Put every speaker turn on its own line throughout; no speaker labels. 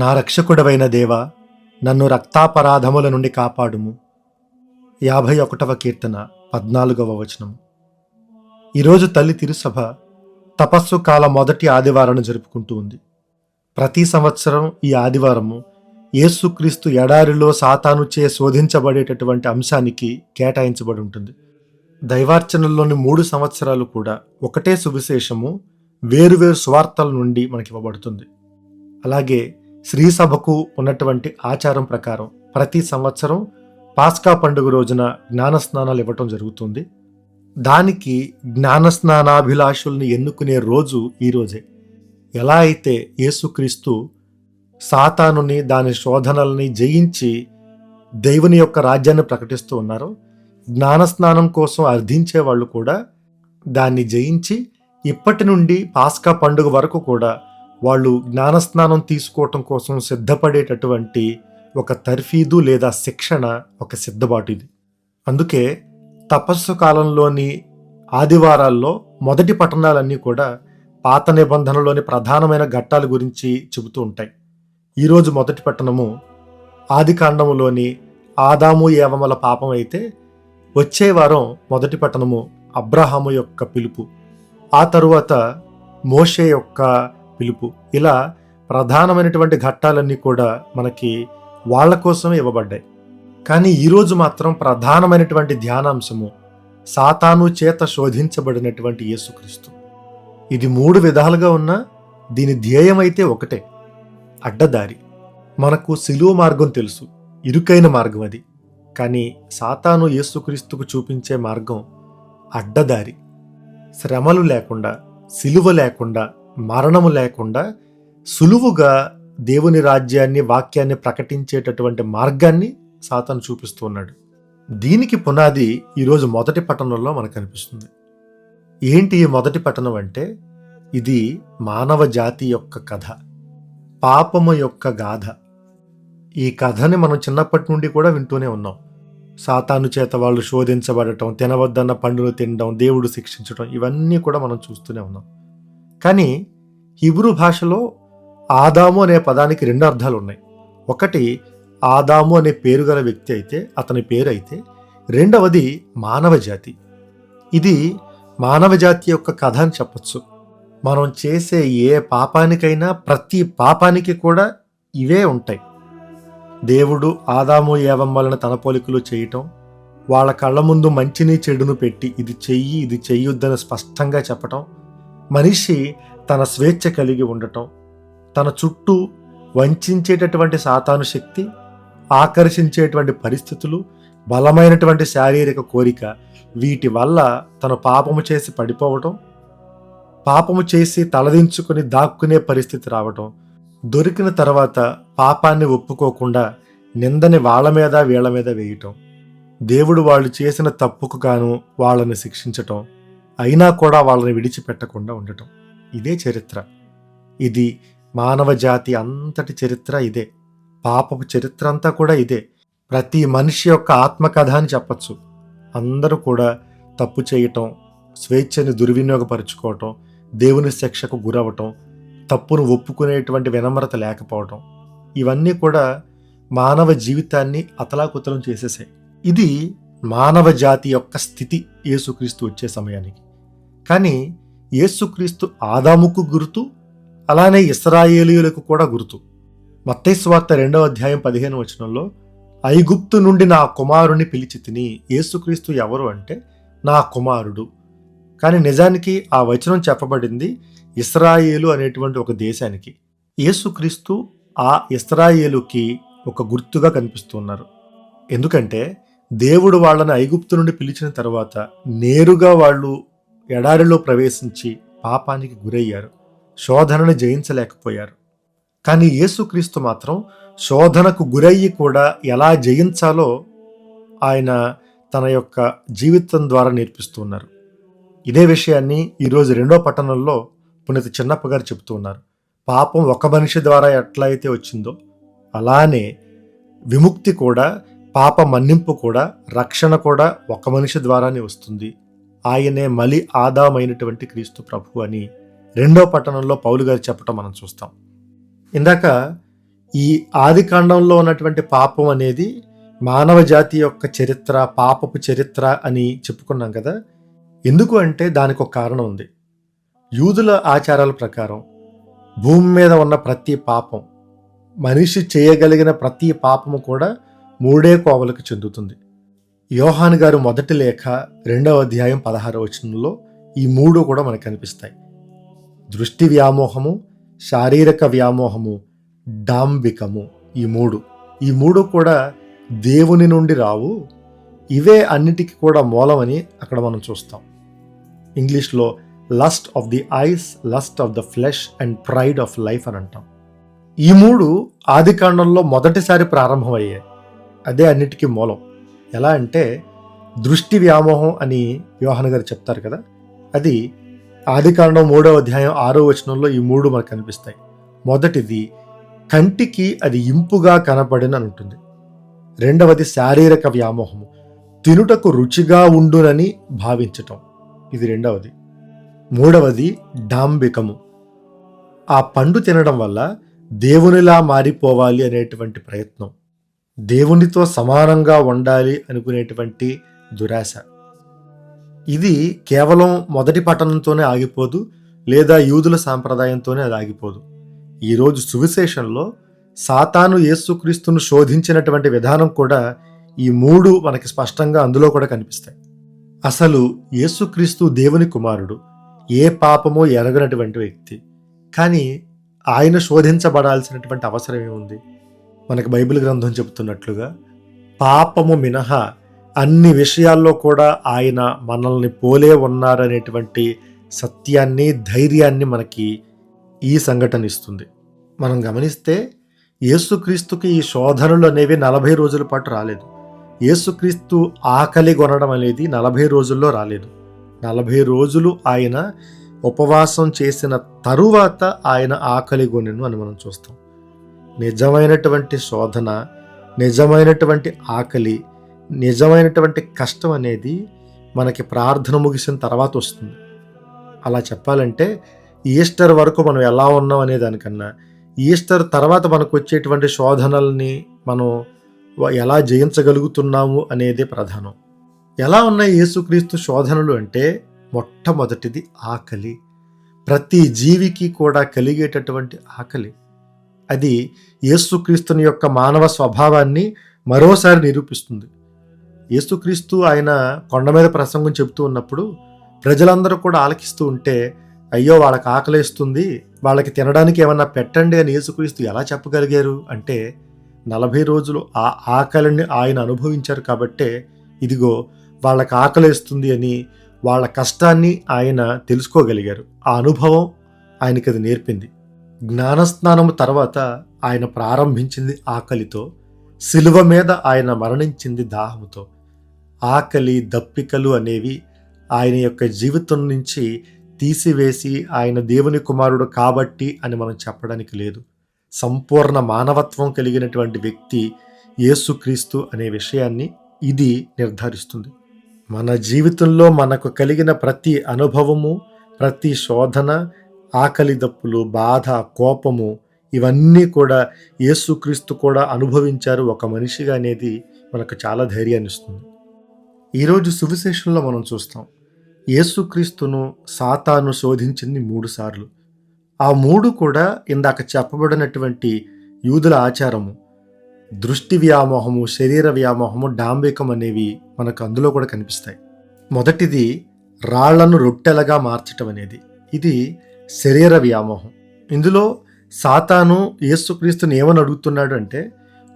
నా రక్షకుడవైన దేవ నన్ను రక్తాపరాధముల నుండి కాపాడుము. యాభై ఒకటవ కీర్తన పద్నాలుగవ వచనం. ఈరోజు తల్లి తిరుసభ తపస్సు కాల మొదటి ఆదివారాన్ని జరుపుకుంటూ ఉంది. ప్రతి సంవత్సరం ఈ ఆదివారము యేసుక్రీస్తు ఎడారిలో సాతానుచే శోధించబడేటటువంటి అంశానికి కేటాయించబడి ఉంటుంది. దైవార్చనల్లోని మూడు సంవత్సరాలు కూడా ఒకటే సువిశేషము వేరువేరు స్వార్థల నుండి మనకి ఇవ్వబడుతుంది అలాగే శ్రీ సభకు ఉన్నటువంటి ఆచారం ప్రకారం ప్రతి సంవత్సరం పాస్కా పండుగ రోజున జ్ఞాన స్నానాలు ఇవ్వటం జరుగుతుంది. దానికి జ్ఞాన స్నానాభిలాషుల్ని ఎన్నుకునే రోజు ఈరోజే ఎలా అయితే యేసుక్రీస్తు సాతానుని దాని శోధనల్ని జయించి దేవుని యొక్క రాజ్యాన్ని ప్రకటిస్తూ ఉన్నారో జ్ఞానస్నానం కోసం అర్థించే వాళ్ళు కూడా దాన్ని జయించి ఇప్పటి నుండి పాస్కా పండుగ వరకు కూడా వాళ్ళు జ్ఞానస్నానం తీసుకోవటం కోసం సిద్ధపడేటటువంటి ఒక తర్ఫీదు లేదా శిక్షణ ఒక సిద్ధబాటు ఇది. అందుకే తపస్సు కాలంలోని ఆదివారాల్లో మొదటి పట్టణాలన్నీ కూడా పాత నిబంధనలోని ప్రధానమైన ఘట్టాల గురించి చెబుతూ ఉంటాయి. ఈరోజు మొదటి పట్టణము ఆది కాండములోని ఆదాము ఏవమల పాపం అయితే వచ్చే వారం మొదటి పట్టణము అబ్రహాము యొక్క పిలుపు. ఆ తరువాత మోషే యొక్క పిలుపు. ఇలా ప్రధానమైనటువంటి ఘట్టాలన్నీ కూడా మనకి వాళ్ళ కోసమే ఇవ్వబడ్డాయి. కానీ ఈరోజు మాత్రం ప్రధానమైనటువంటి ధ్యానాంశము సాతాను చేత శోధించబడినటువంటి యేసుక్రీస్తు. ఇది మూడు విధాలుగా ఉన్న దీని ధ్యేయమైతే ఒకటే అడ్డదారి. మనకు సిలువ మార్గం తెలుసు ఇరుకైన మార్గం అది. కానీ సాతాను యేసుక్రీస్తుకు చూపించే మార్గం అడ్డదారి. శ్రమలు లేకుండా సిలువ లేకుండా మరణము లేకుండా సులువుగా దేవుని రాజ్యాన్ని వాక్యాన్ని ప్రకటించేటటువంటి మార్గాన్ని సాతాను చూపిస్తూ ఉన్నాడు. దీనికి పునాది ఈరోజు మొదటి పట్టణంలో మనకు కనిపిస్తుంది. ఏంటి ఈ మొదటి పట్టణం అంటే? ఇది మానవ జాతి యొక్క కథ పాపము యొక్క గాథ. ఈ కథని మనం చిన్నప్పటి నుండి కూడా వింటూనే ఉన్నాం. సాతాను చేత వాళ్ళు శోధించబడటం తినవద్దన్న పండును తినడం దేవుడు శిక్షించడం ఇవన్నీ కూడా మనం చూస్తూనే ఉన్నాం. కానీ హిబ్రూ భాషలో ఆదాము అనే పదానికి రెండు అర్థాలు ఉన్నాయి ఒకటి ఆదాము అనే పేరు గల వ్యక్తి అయితే అతని పేరు అయితే రెండవది మానవ జాతి. ఇది మానవ జాతి యొక్క కథ అని చెప్పచ్చు. మనం చేసే ఏ పాపానికైనా ప్రతి పాపానికి కూడా ఇవే ఉంటాయి. దేవుడు ఆదాము ఏవమ్మలను తన పోలికలు చేయటం వాళ్ళ కళ్ళ ముందు మంచిని చెడును పెట్టి ఇది చెయ్యి ఇది చెయ్యొద్దని స్పష్టంగా చెప్పటం మనిషి తన స్వేచ్ఛ కలిగి ఉండటం తన చుట్టూ వంచేటటువంటి సాతాను శక్తి ఆకర్షించేటువంటి పరిస్థితులు బలమైనటువంటి శారీరక కోరిక వీటి వల్ల తను పాపము చేసి పడిపోవటం పాపము చేసి తలదించుకుని దాక్కునే పరిస్థితి రావటం దొరికిన తర్వాత పాపాన్ని ఒప్పుకోకుండా నిందని వాళ్ళ మీద వీళ్ళ మీద వేయటం దేవుడు వాళ్ళు చేసిన తప్పుకు గాను వాళ్ళని శిక్షించటం అయినా కూడా వాళ్ళని విడిచిపెట్టకుండా ఉండటం. ఇదే చరిత్ర. ఇది మానవ జాతి అంతటి చరిత్ర ఇదే. పాపపు చరిత్ర అంతా కూడా ఇదే. ప్రతి మనిషి యొక్క ఆత్మకథ అని చెప్పచ్చు. అందరూ కూడా తప్పు చేయటం స్వేచ్ఛని దుర్వినియోగపరుచుకోవటం దేవుని శిక్షకు గురవటం తప్పును ఒప్పుకునేటువంటి వినమ్రత లేకపోవటం ఇవన్నీ కూడా మానవ జీవితాన్ని అతలాకుతలం చేసేసాయి. ఇది మానవ జాతి యొక్క స్థితి యేసుక్రీస్తు వచ్చే సమయానికి. కానీ యేసుక్రీస్తు ఆదాముకు గుర్తు అలానే ఇస్రాయేలీయులకు కూడా గుర్తు. మత్తైస్వార్త రెండవ అధ్యాయం పదిహేను వచనంలో ఐగుప్తు నుండి నా కుమారుని పిలిచి తిని యేసుక్రీస్తు ఎవరు అంటే నా కుమారుడు. కానీ నిజానికి ఆ వచనం చెప్పబడింది ఇస్రాయేలు అనేటువంటి ఒక దేశానికి. యేసుక్రీస్తు ఆ ఇస్రాయేలుకి ఒక గుర్తుగా కనిపిస్తున్నారు ఎందుకంటే దేవుడు వాళ్ళని ఐగుప్తు నుండి పిలిచిన తర్వాత నేరుగా వాళ్ళు ఎడారిలో ప్రవేశించి పాపానికి గురయ్యారు. శోధనను జయించలేకపోయారు. కానీ యేసుక్రీస్తు మాత్రం శోధనకు గురయ్యి కూడా ఎలా జయించాలో ఆయన తన యొక్క జీవితం ద్వారా నేర్పిస్తున్నారు ఇదే విషయాన్ని ఈరోజు రెండో పట్టణంలో పునీత చిన్నప్ప గారు చెబుతూ ఉన్నారు. పాపం ఒక మనిషి ద్వారా ఎట్లయితే వచ్చిందో అలానే విముక్తి కూడా పాప మన్నింపు కూడా రక్షణ కూడా ఒక మనిషి ద్వారానే వస్తుంది. ఆయనే మలి ఆదామైనటువంటి క్రీస్తు ప్రభు అని రెండో పట్టణంలో పౌలు గారు చెప్పటం మనం చూస్తాం. ఇందాక ఈ ఆది కాండంలో ఉన్నటువంటి పాపం అనేది మానవ జాతి యొక్క చరిత్ర పాపపు చరిత్ర అని చెప్పుకున్నాం కదా. ఎందుకు అంటే దానికి ఒక కారణం ఉంది. యూదుల ఆచారాల ప్రకారం భూమి మీద ఉన్న ప్రతి పాపం మనిషి చేయగలిగిన ప్రతి పాపము కూడా మూడే కోవలకు చెందుతుంది. యోహాన్ గారు మొదటి లేఖ రెండవ అధ్యాయం పదహారవ వచనంలో ఈ మూడు కూడా మనకు కనిపిస్తాయి. దృష్టి వ్యామోహము శారీరక వ్యామోహము డాంబికము ఈ మూడు. ఈ మూడు కూడా దేవుని నుండి రావు ఇవే అన్నిటికీ కూడా మూలమని అక్కడ మనం చూస్తాం. ఇంగ్లీష్లో lust of the eyes lust of the flesh and pride of life అని అంటాం. ఈ మూడు ఆది కాండంలో మొదటిసారి ప్రారంభమయ్యాయి. అదే అన్నిటికీ మూలం. ఎలా అంటే దృష్టి వ్యామోహం అని యోహన్ గారు చెప్తారు కదా అది ఆదికాండం మూడవ అధ్యాయం ఆరో వచనంలో ఈ మూడు మనకు కనిపిస్తాయి. మొదటిది కంటికి అది ఇంపుగా కనపడిన అని ఉంటుంది. రెండవది శారీరక వ్యామోహము. తినుటకు రుచిగా ఉండునని భావించటం. ఇది రెండవది. మూడవది డాంబికము. ఆ పండు తినడం వల్ల దేవునిలా మారిపోవాలి అనేటువంటి ప్రయత్నం. దేవునితో సమానంగా ఉండాలి అనుకునేటువంటి దురాశ. ఇది కేవలం మొదటి పట్టణంతోనే ఆగిపోదు లేదా యూదుల సాంప్రదాయంతోనే అది ఆగిపోదు. ఈరోజు సువిశేషంలో సాతాను యేసుక్రీస్తును శోధించినటువంటి విధానం కూడా ఈ మూడు మనకి స్పష్టంగా అందులో కూడా కనిపిస్తాయి. అసలు యేసుక్రీస్తు దేవుని కుమారుడు ఏ పాపమో ఎరగనటువంటి వ్యక్తి. కానీ ఆయన శోధించబడాల్సినటువంటి అవసరం ఏముంది? మనకి బైబిల్ గ్రంథం చెబుతున్నట్లుగా పాపము మినహా అన్ని విషయాల్లో కూడా ఆయన మనల్ని పోలే ఉన్నారనేటువంటి సత్యాన్ని ధైర్యాన్ని మనకి ఈ సంఘటన ఇస్తుంది మనం గమనిస్తే యేసుక్రీస్తుకి ఈ శోధనలు అనేవి నలభై రోజుల పాటు రాలేదు. యేసుక్రీస్తు ఆకలి కొనడం అనేది నలభై రోజుల్లో రాలేదు. నలభై రోజులు ఆయన ఉపవాసం చేసిన తరువాత ఆయన ఆకలి కొనెను అని మనం చూస్తాం. నిజమైనటువంటి శోధన నిజమైనటువంటి ఆకలి నిజమైనటువంటి కష్టం అనేది మనకి ప్రార్థన ముగిసిన తర్వాత వస్తుంది. అలా చెప్పాలంటే ఈస్టర్ వరకు మనం ఎలా ఉన్నాం అనే దానికన్నా ఈస్టర్ తర్వాత మనకు వచ్చేటువంటి శోధనల్ని మనం ఎలా జయించగలుగుతున్నాము అనేది ప్రధానం. ఎలా ఉన్నాయి యేసుక్రీస్తు శోధనలు అంటే మొట్టమొదటిది ఆకలి. ప్రతి జీవికి కూడా కలిగేటటువంటి ఆకలి. అది యేసుక్రీస్తుని యొక్క మానవ స్వభావాన్ని మరోసారి నిరూపిస్తుంది. యేసుక్రీస్తు ఆయన కొండ మీద ప్రసంగం చెబుతూ ఉన్నప్పుడు ప్రజలందరూ కూడా ఆలకిస్తూ ఉంటే అయ్యో వాళ్ళకి ఆకలేస్తుంది వాళ్ళకి తినడానికి ఏమన్నా పెట్టండి అని యేసుక్రీస్తు ఎలా చెప్పగలిగారు అంటే నలభై రోజులు ఆ ఆకలిని ఆయన అనుభవించారు కాబట్టే ఇదిగో వాళ్ళకి ఆకలేస్తుంది అని వాళ్ళ కష్టాన్ని ఆయన తెలుసుకోగలిగారు. ఆ అనుభవం ఆయనకి అది నేర్పింది. జ్ఞానస్నానము తర్వాత ఆయన ప్రారంభించింది ఆకలితో శిలువ మీద ఆయన మరణించింది దాహముతో. ఆకలి దప్పికలు అనేవి ఆయన యొక్క జీవితం నుంచి తీసివేసి ఆయన దేవుని కుమారుడు కాబట్టి అని మనం చెప్పడానికి లేదు. సంపూర్ణ మానవత్వం కలిగినటువంటి వ్యక్తి యేసుక్రీస్తు అనే విషయాన్ని ఇది నిర్ధారిస్తుంది. మన జీవితంలో మనకు కలిగిన ప్రతి అనుభవము ప్రతి శోధన ఆకలి దప్పులు బాధ కోపము ఇవన్నీ కూడా యేసుక్రీస్తు కూడా అనుభవించారు. ఒక మనిషిగా అనేది మనకు చాలా ధైర్యాన్ని ఇస్తుంది. ఈరోజు సువిశేషంలో మనం చూస్తాం. యేసుక్రీస్తును సాతాను శోధించింది మూడు సార్లు. ఆ మూడు కూడా ఇందాక చెప్పబడినటువంటి యూదుల ఆచారము. దృష్టి వ్యామోహము శరీర వ్యామోహము డాంబికం అనేవి మనకు అందులో కూడా కనిపిస్తాయి. మొదటిది రాళ్ళను రొట్టెలగా మార్చటం అనేది. ఇది శరీర వ్యామోహం. ఇందులో సాతాను యేసుక్రీస్తుని ఏమని అడుగుతున్నాడు అంటే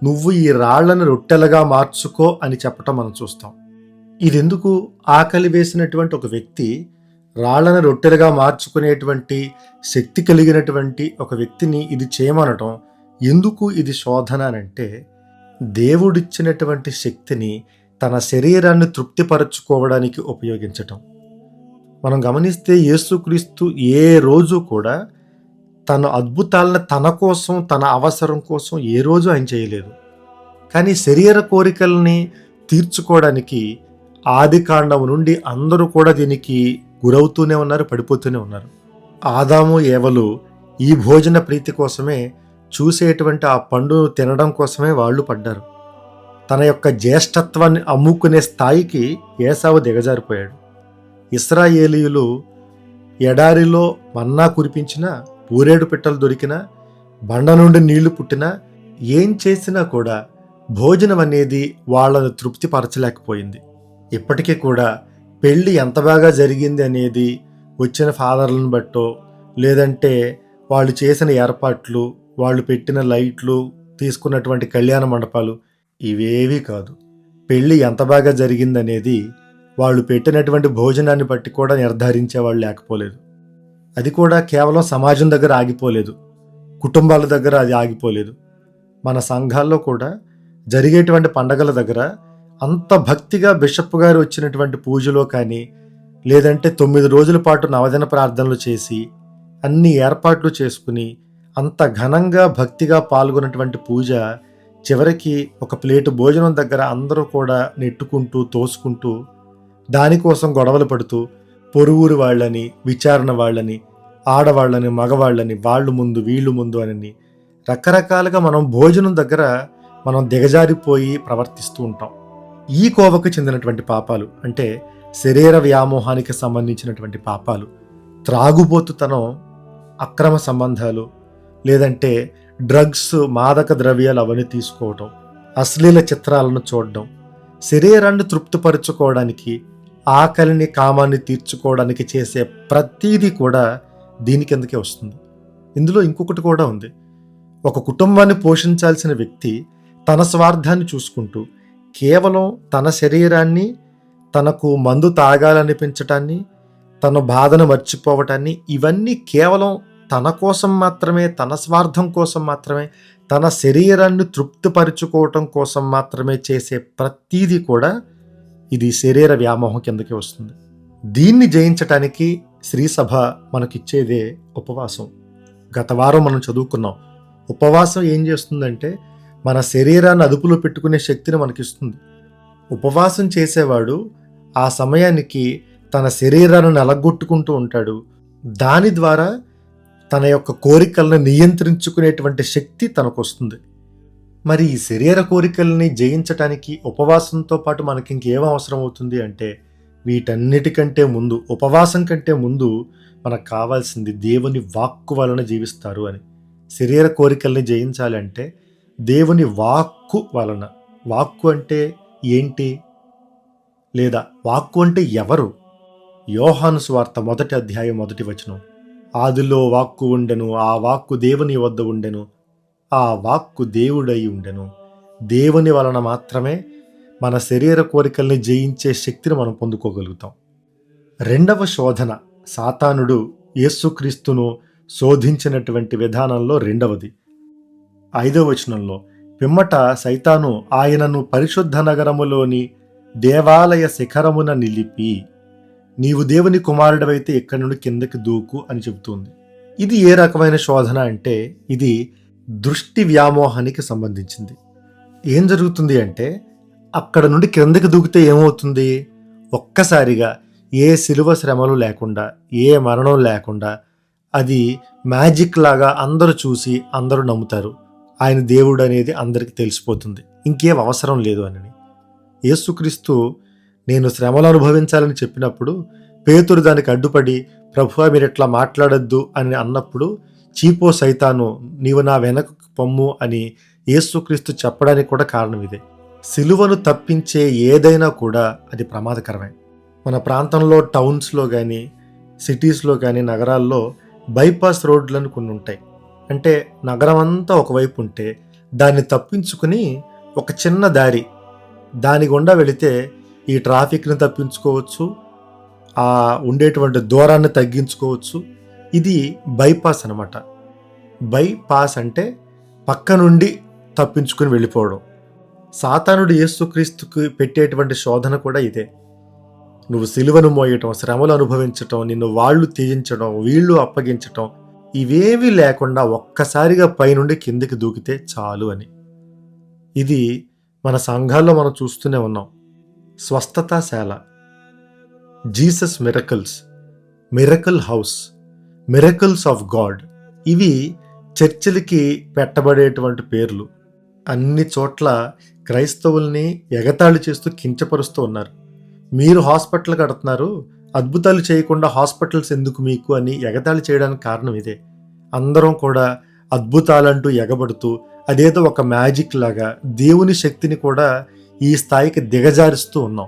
నువ్వు ఈ రాళ్ళను రొట్టెలుగా మార్చుకో అని చెప్పటం మనం చూస్తాం. ఇదెందుకు ఆకలి వేసినటువంటి ఒక వ్యక్తి రాళ్ళను రొట్టెలుగా మార్చుకునేటువంటి శక్తి కలిగినటువంటి ఒక వ్యక్తిని ఇది చేయమనటం ఎందుకు ఇది శోధన అంటే దేవుడిచ్చినటువంటి శక్తిని తన శరీరాన్ని తృప్తిపరచుకోవడానికి ఉపయోగించటం. మనం గమనిస్తే యేసుక్రీస్తు ఏ రోజు కూడా తన అద్భుతాలను తన కోసం తన అవసరం కోసం ఏ రోజు ఆయన చేయలేదు. కానీ శరీర కోరికల్ని తీర్చుకోవడానికి ఆది కాండం నుండి అందరూ కూడా దీనికి గురవుతూనే ఉన్నారు పడిపోతూనే ఉన్నారు. ఆదాము ఏవలు ఈ భోజన ప్రీతి కోసమే చూసేటువంటి ఆ పండును తినడం కోసమే వాళ్ళు పడ్డారు. తన యొక్క జ్యేష్ఠత్వాన్ని అమ్ముకునే స్థాయికి ఏసావు దిగజారిపోయాడు. ఇస్రాయేలీయులు ఎడారిలో మన్నా కురిపించిన ఊరేడు పిట్టలు దొరికినా బండ నుండి నీళ్ళు పుట్టినా ఏం చేసినా కూడా భోజనం అనేది వాళ్ళను తృప్తిపరచలేకపోయింది. ఇప్పటికీ కూడా పెళ్ళి ఎంత బాగా జరిగింది అనేది వచ్చిన ఫాదర్లను బట్టో లేదంటే వాళ్ళు చేసిన ఏర్పాట్లు వాళ్ళు పెట్టిన లైట్లు తీసుకున్నటువంటి కళ్యాణ మండపాలు ఇవేవీ కాదు. పెళ్ళి ఎంత బాగా జరిగిందనేది వాళ్ళు పెట్టినటువంటి భోజనాన్ని బట్టి కూడా నిర్ధారించే వాళ్ళు లేకపోలేదు. అది కూడా కేవలం సమాజం దగ్గర ఆగిపోలేదు. కుటుంబాల దగ్గర అది ఆగిపోలేదు. మన సంఘాల్లో కూడా జరిగేటువంటి పండగల దగ్గర అంత భక్తిగా బిషప్ గారు వచ్చినటువంటి పూజలో కానీ లేదంటే తొమ్మిది రోజుల పాటు నవదిన ప్రార్థనలు చేసి అన్ని ఏర్పాట్లు చేసుకుని అంత ఘనంగా భక్తిగా పాల్గొన్నటువంటి పూజ చివరికి ఒక ప్లేటు భోజనం దగ్గర అందరూ కూడా నెట్టుకుంటూ తోసుకుంటూ దానికోసం గొడవలు పడుతూ పొరువురు వాళ్ళని విచారణ వాళ్ళని ఆడవాళ్ళని మగవాళ్ళని వాళ్ళు ముందు వీళ్ళు ముందు అని రకరకాలుగా మనం భోజనం దగ్గర మనం దిగజారిపోయి ప్రవర్తిస్తూ ఉంటాం. ఈ కోవకు చెందినటువంటి పాపాలు అంటే శరీర వ్యామోహానికి సంబంధించినటువంటి పాపాలు త్రాగుబోతుతనం అక్రమ సంబంధాలు లేదంటే డ్రగ్స్ మాదక ద్రవ్యాలు అవన్నీ తీసుకోవటం అశ్లీల చిత్రాలను చూడడం శరీరాన్ని తృప్తిపరచుకోవడానికి ఆకలిని కామాన్ని తీర్చుకోవడానికి చేసే ప్రతీది కూడా దీని కిందకే వస్తుంది. ఇందులో ఇంకొకటి కూడా ఉంది. ఒక కుటుంబాన్ని పోషించాల్సిన వ్యక్తి తన స్వార్థాన్ని చూసుకుంటూ కేవలం తన శరీరాన్ని తనకు మందు తాగాలనిపించటాన్ని తన బాధను మర్చిపోవటాన్ని ఇవన్నీ కేవలం తన కోసం మాత్రమే తన స్వార్థం కోసం మాత్రమే తన శరీరాన్ని తృప్తిపరుచుకోవటం కోసం మాత్రమే చేసే ప్రతీది కూడా ఇది శరీర వ్యామోహం కిందకి వస్తుంది. దీన్ని జయించటానికి శ్రీసభ మనకిచ్చేదే ఉపవాసం. గత వారం మనం చదువుకున్నాం. ఉపవాసం ఏం చేస్తుందంటే మన శరీరాన్ని అదుపులో పెట్టుకునే శక్తిని మనకిస్తుంది. ఉపవాసం చేసేవాడు ఆ సమయానికి తన శరీరాన్ని నలగొట్టుకుంటూ ఉంటాడు. దాని ద్వారా తన యొక్క కోరికలను నియంత్రించుకునేటువంటి శక్తి తనకు వస్తుంది మరి ఈ శరీర కోరికల్ని జయించటానికి ఉపవాసంతో పాటు మనకి ఇంకేం అవసరం అవుతుంది అంటే వీటన్నిటికంటే ముందు ఉపవాసం కంటే ముందు మనకు కావాల్సింది దేవుని వాక్కు వలన జీవిస్తారు అని. శరీర కోరికల్ని జయించాలంటే దేవుని వాక్కు వలన. వాక్కు అంటే ఏంటి? లేదా వాక్కు అంటే ఎవరు? యోహాను స్వార్త మొదటి అధ్యాయం మొదటి వచనం. ఆదిలో వాక్కు ఉండెను ఆ వాక్కు దేవుని వద్ద ఉండెను ఆ వాక్కు దేవుడై ఉండెను. దేవుని వలన మాత్రమే మన శరీర కోరికల్ని జయించే శక్తిని మనం పొందుకోగలుగుతాం. రెండవ శోధన సాతానుడు యేసుక్రీస్తును శోధించినటువంటి విధానంలో రెండవది. ఐదవ వచనంలో పిమ్మట సైతాను ఆయనను పరిశుద్ధ నగరములోని దేవాలయ శిఖరమున నిలిపి నీవు దేవుని కుమారుడవైతే ఇక్కడి నుండి కిందకి దూకు అని చెబుతుంది. ఇది ఏ రకమైన శోధన అంటే ఇది దృష్టి వ్యామోహానికి సంబంధించింది. ఏం జరుగుతుంది అంటే అక్కడ నుండి క్రిందకి దూకితే ఏమవుతుంది? ఒక్కసారిగా ఏ సిలువ శ్రమలు లేకుండా ఏ మరణం లేకుండా అది మ్యాజిక్ లాగా అందరూ చూసి అందరూ నమ్ముతారు. ఆయన దేవుడు అనేది అందరికీ తెలిసిపోతుంది. ఇంకేం అవసరం లేదు అని యేసుక్రీస్తు నేను శ్రమలు అనుభవించాలని చెప్పినప్పుడు పేతురు దానికి అడ్డుపడి ప్రభువా మీరు ఇట్లా మాట్లాడొద్దు అని అన్నప్పుడు చీపో సైతాను నీవు నా వెనక పొమ్ము అని యేసుక్రీస్తు చెప్పడానికి కూడా కారణం ఇదే. సిలువను తప్పించే ఏదైనా కూడా అది ప్రమాదకరమే. మన ప్రాంతంలో టౌన్స్లో కానీ సిటీస్లో కానీ నగరాల్లో బైపాస్ రోడ్లను కొన్ని ఉంటాయి. అంటే నగరం అంతా ఒకవైపు ఉంటే దాన్ని తప్పించుకుని ఒక చిన్న దారి దాని గుండా వెళితే ఈ ట్రాఫిక్ని తప్పించుకోవచ్చు ఆ ఉండేటువంటి దూరాన్ని తగ్గించుకోవచ్చు ఇది బైపాస్ అనమాట బైపాస్ అంటే పక్క నుండి తప్పించుకుని వెళ్ళిపోవడం. సాతానుడు యేసుక్రీస్తుకు పెట్టేటువంటి శోధన కూడా ఇదే. నువ్వు సిలువను మోయటం శ్రమలు అనుభవించటం నిన్ను వాళ్ళు తీయించడం వీళ్ళు అప్పగించటం ఇవేవి లేకుండా ఒక్కసారిగా పైనుండి కిందికి దూకితే చాలు అని. ఇది మన సంఘాల్లో మనం చూస్తూనే ఉన్నాం. స్వస్థతాశాల. Jesus miracles miracle house. Miracles of God. ఇవి చర్చిలకి పెట్టబడేటువంటి పేర్లు. అన్ని చోట్ల క్రైస్తవుల్ని ఎగతాళి చేస్తూ కించపరుస్తూ ఉన్నారు. మీరు హాస్పిటల్ కడుతున్నారు అద్భుతాలు చేయకుండా హాస్పిటల్స్ ఎందుకు మీకు అని ఎగతాళి చేయడానికి కారణం ఇదే. అందరం కూడా అద్భుతాలంటూ ఎగబడుతూ అదేదో ఒక మ్యాజిక్ లాగా దేవుని శక్తిని కూడా ఈ స్థాయికి దిగజారుస్తూ ఉన్నాం.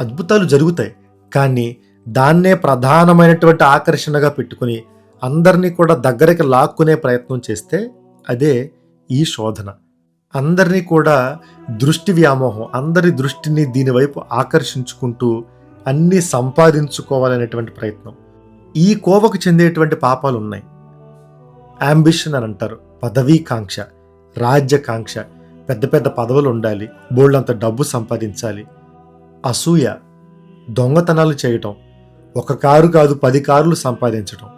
అద్భుతాలు జరుగుతాయి కానీ దాన్నే ప్రధానమైనటువంటి ఆకర్షణగా పెట్టుకుని అందరినీ కూడా దగ్గరికి లాక్కునే ప్రయత్నం చేస్తే అదే ఈ శోధన. అందరినీ కూడా దృష్టి వ్యామోహం అందరి దృష్టిని దీనివైపు ఆకర్షించుకుంటూ అన్నీ సంపాదించుకోవాలనేటువంటి ప్రయత్నం. ఈ కోవకు చెందేటువంటి పాపాలు ఉన్నాయి. అంబిషన్ అని అంటారు. పదవీకాంక్ష రాజ్యకాంక్ష పెద్ద పెద్ద పదవులు ఉండాలి బోళ్ళంత డబ్బు సంపాదించాలి. అసూయ దొంగతనాలు చేయటం ఒక కారు కాదు పది కార్లు సంపాదించటం.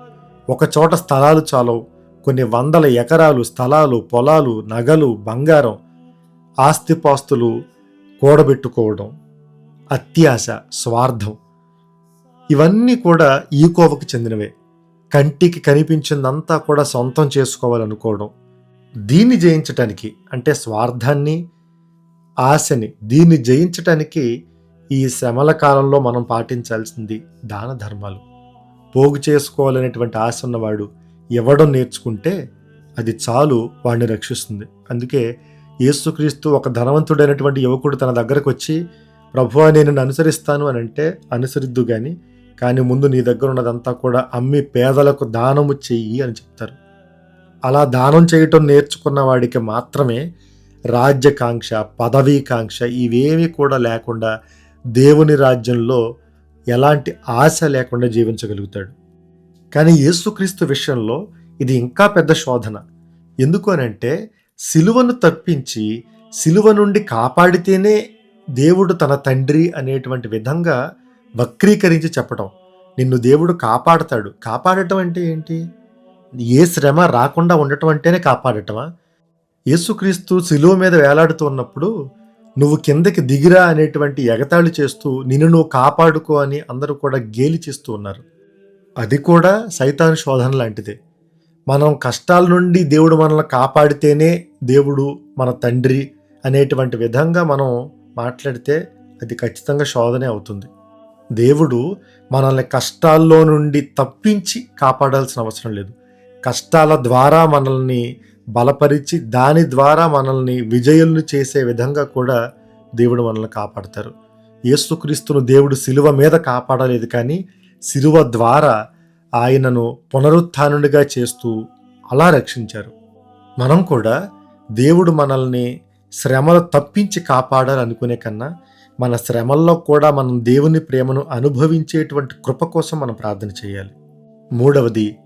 ఒక చోట స్థలాలు చాలవు. కొన్ని వందల ఎకరాలు స్థలాలు పొలాలు నగలు బంగారం ఆస్తిపాస్తులు కూడబెట్టుకోవడం. అత్యాశ స్వార్థం. ఇవన్నీ కూడా ఈ కోవకు చెందినవే. కంటికి కనిపించిందంతా కూడా సొంతం చేసుకోవాలనుకోవడం. దీన్ని జయించటానికి అంటే స్వార్థాన్ని ఆశని దీన్ని జయించటానికి ఈ శ్రమల కాలంలో మనం పాటించాల్సింది దాన ధర్మాలు. పోగు చేసుకోవాలనేటువంటి ఆశ ఉన్నవాడు ఇవ్వడం నేర్చుకుంటే అది చాలు వాడిని రక్షిస్తుంది. అందుకే యేసుక్రీస్తు ఒక ధనవంతుడైనటువంటి యువకుడు తన దగ్గరకు వచ్చి ప్రభువా నేను అనుసరిస్తాను అని అంటే అనుసరిద్దు కానీ కానీ ముందు నీ దగ్గర ఉన్నదంతా కూడా అమ్మి పేదలకు దానము చెయ్యి అని చెప్తారు. అలా దానం చేయటం నేర్చుకున్న వాడికి మాత్రమే రాజ్యకాంక్ష పదవీకాంక్ష ఇవేమీ కూడా లేకుండా దేవుని రాజ్యంలో ఎలాంటి ఆశ లేకుండా జీవించగలుగుతాడు. కానీ యేసుక్రీస్తు విషయంలో ఇది ఇంకా పెద్ద శోధన. ఎందుకు అనంటే సిలువను తప్పించి సిలువ నుండి కాపాడితేనే దేవుడు తన తండ్రి అనేటువంటి విధంగా వక్రీకరించి చెప్పటం. నిన్ను దేవుడు కాపాడతాడు. కాపాడటం అంటే ఏంటి? ఏ శ్రమ రాకుండా ఉండటం అంటేనే కాపాడటమా? యేసుక్రీస్తు శిలువ మీద వేలాడుతూ ఉన్నప్పుడు నువ్వు కిందకి దిగిరా అనేటువంటి ఎగతాళి చేస్తూ నిన్ను నువ్వు కాపాడుకో అని అందరూ కూడా గేలి చేస్తూ ఉన్నారు. అది కూడా సైతాను శోధన లాంటిదే. మనం కష్టాల నుండి దేవుడు మనల్ని కాపాడితేనే దేవుడు మన తండ్రి అనేటువంటి విధంగా మనం మాట్లాడితే అది ఖచ్చితంగా శోధనే అవుతుంది. దేవుడు మనల్ని కష్టాల్లో నుండి తప్పించి కాపాడాల్సిన అవసరం లేదు. కష్టాల ద్వారా మనల్ని బలపరిచి దాని ద్వారా మనల్ని విజయులను చేసే విధంగా కూడా దేవుడు మనల్ని కాపాడతారు. యేసుక్రీస్తును దేవుడు శిలువ మీద కాపాడలేదు కానీ శిలువ ద్వారా ఆయనను పునరుత్నుడిగా చేస్తూ అలా రక్షించారు. మనం కూడా దేవుడు మనల్ని శ్రమలు తప్పించి కాపాడాలనుకునే కన్నా మన శ్రమల్లో కూడా మనం దేవుని ప్రేమను అనుభవించేటువంటి కృప కోసం మనం ప్రార్థన చేయాలి. మూడవది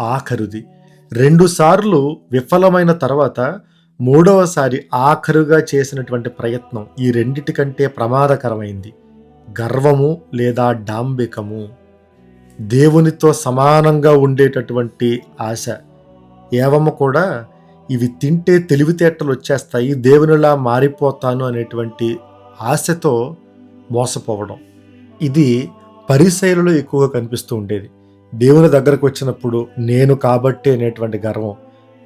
ఆఖరుది. రెండుసార్లు విఫలమైన తర్వాత మూడవసారి ఆఖరుగా చేసినటువంటి ప్రయత్నం ఈ రెండిటి కంటే ప్రమాదకరమైంది. గర్వము లేదా డాంబికము. దేవునితో సమానంగా ఉండేటటువంటి ఆశ. ఏవమ్మ కూడా ఇవి తింటే తెలివితేటలు వచ్చేస్తాయి దేవునిలా మారిపోతాను అనేటువంటి ఆశతో మోసపోవడం. ఇది పరిశైలలో ఎక్కువగా కనిపిస్తూ ఉండేది. దేవుని దగ్గరకు వచ్చినప్పుడు నేను కాబట్టి అనేటువంటి గర్వం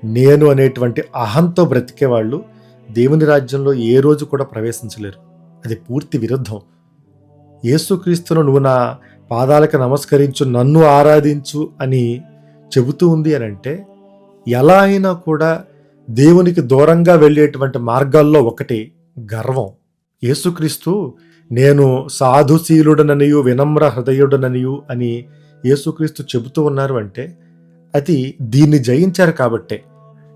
నేను అనేటువంటి అహంతో బ్రతికే వాళ్ళు దేవుని రాజ్యంలో ఏ రోజు కూడా ప్రవేశించలేరు. అది పూర్తి విరుద్ధం. యేసుక్రీస్తును నువ్వు నా పాదాలకు నమస్కరించు నన్ను ఆరాధించు అని చెబుతూ ఉంది అని అంటే ఎలా అయినా కూడా దేవునికి దూరంగా వెళ్ళేటువంటి మార్గాల్లో ఒకటి గర్వం. యేసుక్రీస్తు నేను సాధుశీలుడననియు వినమ్ర హృదయుడననియు అని యేసుక్రీస్తు చెబుతూ ఉన్నారు అంటే అది దీన్ని జయించారు కాబట్టే.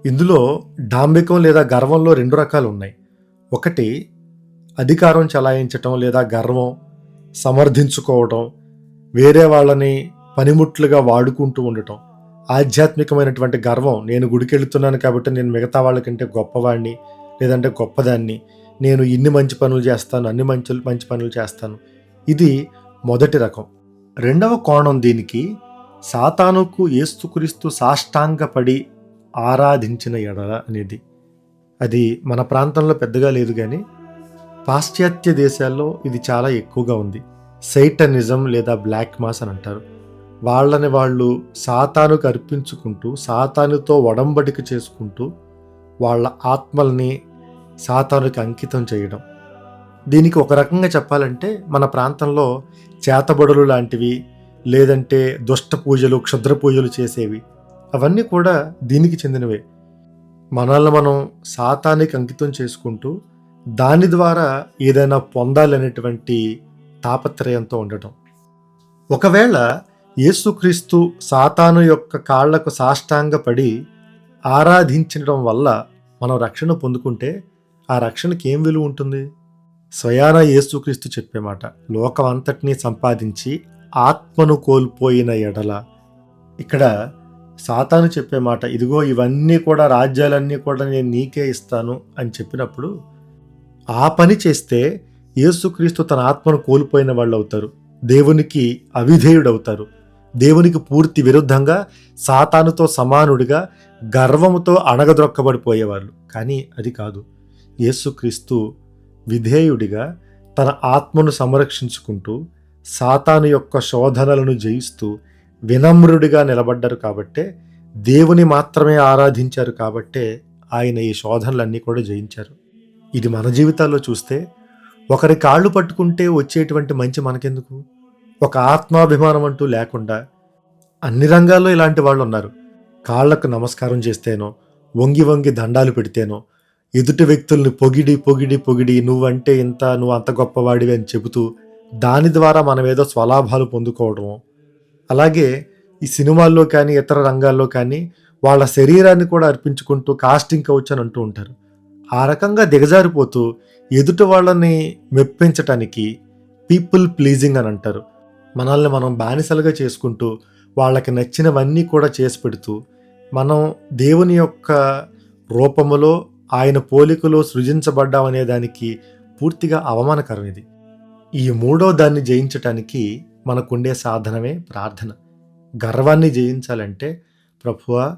ఇందులో డాంబికం లేదా గర్వంలో రెండు రకాలు ఉన్నాయి. ఒకటి అధికారం చలాయించటం లేదా గర్వం సమర్థించుకోవటం వేరే వాళ్ళని పనిముట్లుగా వాడుకుంటూ ఉండటం. ఆధ్యాత్మికమైనటువంటి గర్వం నేను గుడికెళ్తున్నాను కాబట్టి నేను మిగతా వాళ్ళకంటే గొప్పవాడిని లేదంటే గొప్పదాన్ని నేను ఇన్ని మంచి పనులు చేస్తాను అన్ని మంచి మంచి పనులు చేస్తాను. ఇది మొదటి రకం. రెండవ కోణం దీనికి. సాతానుకు ఏస్తుక్రీస్తు సాష్టాంగపడి ఆరాధించిన ఎడల అనేది. అది మన ప్రాంతంలో పెద్దగా లేదు కానీ పాశ్చాత్య దేశాల్లో ఇది చాలా ఎక్కువగా ఉంది. సైటనిజం లేదా బ్లాక్ మాస్ అని అంటారు. వాళ్ళని వాళ్ళు సాతానుకు అర్పించుకుంటూ సాతానుతో వడంబడిక చేసుకుంటూ వాళ్ళ ఆత్మల్ని సాతానుకి అంకితం చేయడం. దీనికి ఒక రకంగా చెప్పాలంటే మన ప్రాంతంలో చేతబడులు లాంటివి లేదంటే దుష్ట పూజలు క్షుద్ర పూజలు చేసేవి. అవన్నీ కూడా దీనికి చెందినవే. మనల్ని మనం సాతానికి అంకితం చేసుకుంటూ దాని ద్వారా ఏదైనా పొందాలనేటువంటి తాపత్రయంతో ఉండటం. ఒకవేళ యేసుక్రీస్తు సాతాను యొక్క కాళ్ళకు సాష్టాంగపడి ఆరాధించడం వల్ల మనం రక్షణ పొందుకుంటే ఆ రక్షణకి ఏం విలువ ఉంటుంది? స్వయాన యేసుక్రీస్తు చెప్పే మాట లోకం అంతటినీ సంపాదించి ఆత్మను కోల్పోయిన ఎడల. ఇక్కడ సాతాను చెప్పే మాట ఇదిగో ఇవన్నీ కూడా రాజ్యాలన్నీ కూడా నేను నీకే ఇస్తాను అని చెప్పినప్పుడు ఆ పని చేస్తే యేసుక్రీస్తు తన ఆత్మను కోల్పోయిన వాళ్ళు అవుతారు దేవునికి అవిధేయుడవుతారు. దేవునికి పూర్తి విరుద్ధంగా సాతానుతో సమానుడిగా గర్వముతో అణగద్రొక్కబడిపోయేవాళ్ళు కానీ అది కాదు. యేసుక్రీస్తు విధేయుడిగా తన ఆత్మను సంరక్షించుకుంటూ సాతాను యొక్క శోధనలను జయిస్తూ వినమ్రుడిగా నిలబడ్డారు కాబట్టే దేవుని మాత్రమే ఆరాధించారు కాబట్టే ఆయన ఈ శోధనలన్నీ కూడా జయించారు. ఇది మన జీవితాల్లో చూస్తే ఒకరి కాళ్ళు పట్టుకుంటే వచ్చేటువంటి మంచి మనకెందుకు? ఒక ఆత్మాభిమానం అంటూ లేకుండా అన్ని రంగాల్లో ఇలాంటి వాళ్ళు ఉన్నారు కాళ్ళకు నమస్కారం చేస్తేనో వంగి వంగి దండాలు పెడితేనో ఎదుటి వ్యక్తుల్ని పొగిడి పొగిడి పొగిడి నువ్వంటే ఇంత నువ్వు అంత గొప్పవాడివి అని చెబుతూ దాని ద్వారా మనం ఏదో స్వలాభాలు పొందుకోవడము. అలాగే ఈ సినిమాల్లో కానీ ఇతర రంగాల్లో కానీ వాళ్ళ శరీరాన్ని కూడా అర్పించుకుంటూ కాస్టింగ్ కౌచ్ అని అంటూ ఉంటారు. ఆ రకంగా దిగజారిపోతూ ఎదుటి వాళ్ళని మెప్పించటానికి పీపుల్ ప్లీజింగ్ అని అంటారు. మనల్ని మనం బానిసలుగా చేసుకుంటూ వాళ్ళకి నచ్చినవన్నీ కూడా చేసి పెడుతూ మనం దేవుని యొక్క రూపములో ఆయన పోలికలో సృజించబడ్డామనే దానికి పూర్తిగా అవమానకరం ఇది ఈ మూడో దాన్ని జయించటానికి మనకుండే సాధనమే ప్రార్థన. గర్వాన్ని జయించాలంటే ప్రభువా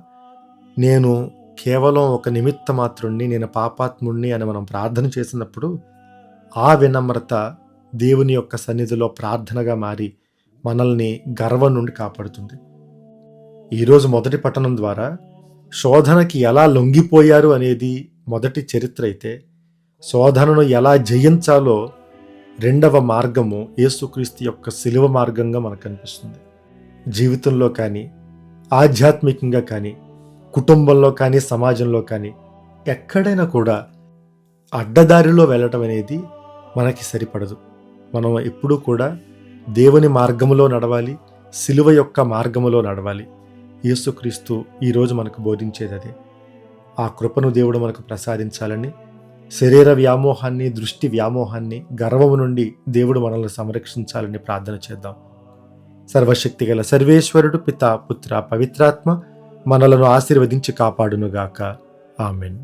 నేను కేవలం ఒక నిమిత్త మాత్రుణ్ణి నేను పాపాత్ముణ్ణి అని మనం ప్రార్థన చేసినప్పుడు ఆ వినమ్రత దేవుని యొక్క సన్నిధిలో ప్రార్థనగా మారి మనల్ని గర్వం నుండి కాపాడుతుంది. ఈరోజు మొదటి పట్టణం ద్వారా శోధనకి ఎలా లొంగిపోయారు అనేది మొదటి చరిత్ర అయితే శోధనను ఎలా జయించాలో రెండవ మార్గము యేసుక్రీస్తు యొక్క శిలువ మార్గంగా మనకు కనిపిస్తుంది జీవితంలో కానీ ఆధ్యాత్మికంగా కానీ కుటుంబంలో కానీ సమాజంలో కానీ ఎక్కడైనా కూడా అడ్డదారిలో వెళ్ళటం అనేది మనకి సరిపడదు. మనం ఎప్పుడూ కూడా దేవుని మార్గములో నడవాలి శిలువ యొక్క మార్గములో నడవాలి. యేసుక్రీస్తు ఈరోజు మనకు బోధించేది అదే. ఆ కృపను దేవుడు మనకు ప్రసాదించాలని శరీర వ్యామోహాన్ని దృష్టి వ్యామోహాన్ని గర్వము నుండి దేవుడు మనల్ని సంరక్షించాలని ప్రార్థన చేద్దాం. సర్వశక్తి గల సర్వేశ్వరుడు పిత పుత్ర పవిత్రాత్మ మనలను ఆశీర్వదించి కాపాడునుగాక. ఆమెన్.